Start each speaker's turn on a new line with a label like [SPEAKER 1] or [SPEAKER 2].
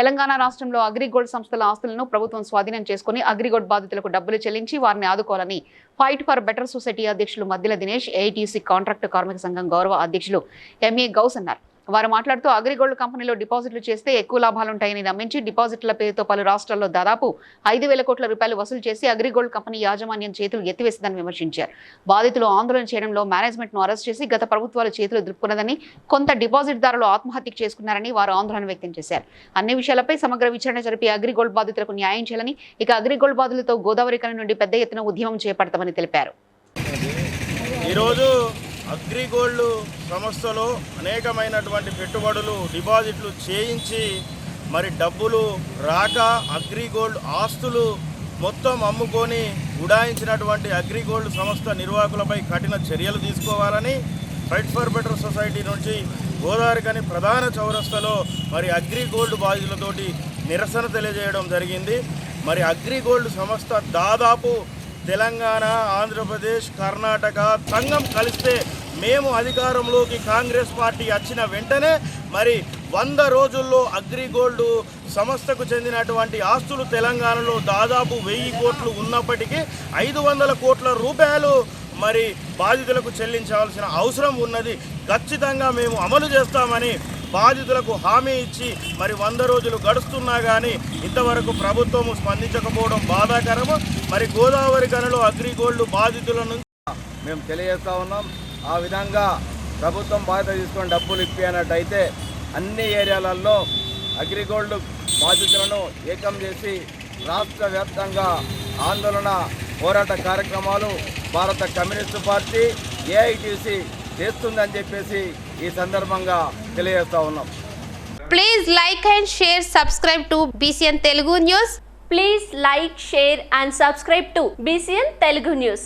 [SPEAKER 1] తెలంగాణ రాష్ట్రంలో అగ్రిగోల్డ్ సంస్థల ఆస్తులను ప్రభుత్వం స్వాధీనం చేసుకుని అగ్రిగోల్డ్ బాధితులకు డబ్బులు చెల్లించి వారిని ఆదుకోవాలని ఫైట్ ఫర్ బెటర్ సొసైటీ అధ్యక్షులు మద్దిల దినేష్ ఏఐటీసీ కాంట్రాక్టు కార్మిక సంఘం గౌరవ అధ్యక్షులు ఎంఏ గౌస్ అన్నారు. వారు మాట్లాడుతూ అగ్రిగోల్డ్ కంపెనీలో డిపాజిట్లు చేస్తే ఎక్కువ లాభాలుంటాయని నమ్మించి డిపాజిట్ల పేరుతో పలు రాష్ట్రాల్లో దాదాపు ఐదు వేల కోట్ల రూపాయలు వసూలు చేసి అగ్రిగోల్డ్ కంపెనీ యాజమాన్యం చేతులు ఎత్తివేసిందని విమర్శించారు. బాధితులు ఆందోళన చేయడంలో మేనేజ్మెంట్ను అరెస్ట్ చేసి గత ప్రభుత్వాలు చేతులు దులుపుకున్నదని కొంత డిపాజిట్దారులు ఆత్మహత్య చేసుకున్నారని వారు ఆందోళన వ్యక్తం చేశారు. అన్ని విషయాలపై సమగ్ర విచారణ జరిపి అగ్రిగోల్డ్ బాధితులకు న్యాయం చేయాలని ఇక అగ్రిగోల్డ్ బాధితులతో గోదావరి కని నుండి పెద్ద ఎత్తున ఉద్యమం చేపడతామని తెలిపారు.
[SPEAKER 2] ఈరోజు అగ్రిగోల్డ్ సంస్థలో అనేకమైనటువంటి పెట్టుబడులు డిపాజిట్లు చేయించి మరి డబ్బులు రాక అగ్రిగోల్డ్ ఆస్తులు మొత్తం అమ్ముకొని ఉడాయించినటువంటి అగ్రిగోల్డ్ సంస్థ నిర్వాహకులపై కఠిన చర్యలు తీసుకోవాలని ఫైట్ ఫర్ బెటర్ సొసైటీ నుంచి గోదావరికని ప్రధాన చౌరస్తలో మరి అగ్రిగోల్డ్ బాధితులతోటి నిరసన తెలియజేయడం జరిగింది. మరి అగ్రిగోల్డ్ సంస్థ దాదాపు తెలంగాణ ఆంధ్రప్రదేశ్ కర్ణాటక సంఘం కలిస్తే మేము అధికారంలోకి కాంగ్రెస్ పార్టీ వచ్చిన వెంటనే మరి వంద రోజుల్లో అగ్రిగోల్డ్ సంస్థకు చెందినటువంటి ఆస్తులు తెలంగాణలో దాదాపు వెయ్యి కోట్లు ఉన్నప్పటికీ ఐదు వందల కోట్ల రూపాయలు మరి బాధితులకు చెల్లించవలసిన అవసరం ఉన్నది. ఖచ్చితంగా మేము అమలు చేస్తామని బాధితులకు హామీ ఇచ్చి మరి వంద రోజులు గడుస్తున్నా కానీ ఇంతవరకు ప్రభుత్వము స్పందించకపోవడం బాధాకరము. మరి గోదావరి గనులు అగ్రిగోల్డ్ బాధితుల నుంచి
[SPEAKER 3] మేము తెలియజేస్తా ఉన్నాం. ఆ విధంగా ప్రభుత్వం బాధ్యత తీసుకొని డబ్బులు ఇప్పినట్టయితే అన్ని ఏరియాలలో అగ్రిగోల్డ్ బాధితులను ఏకం చేసి రాష్ట్ర వ్యాప్తంగా ఆందోళన పోరాట కార్యక్రమాలు భారత కమ్యూనిస్టు పార్టీ ఏఐటీసీ చేస్తుందని చెప్పేసి ఈ సందర్భంగా తెలియజేస్తా ఉన్నాం.
[SPEAKER 4] Please like and share subscribe to BCN Telugu news
[SPEAKER 5] please like share and subscribe to BCN Telugu news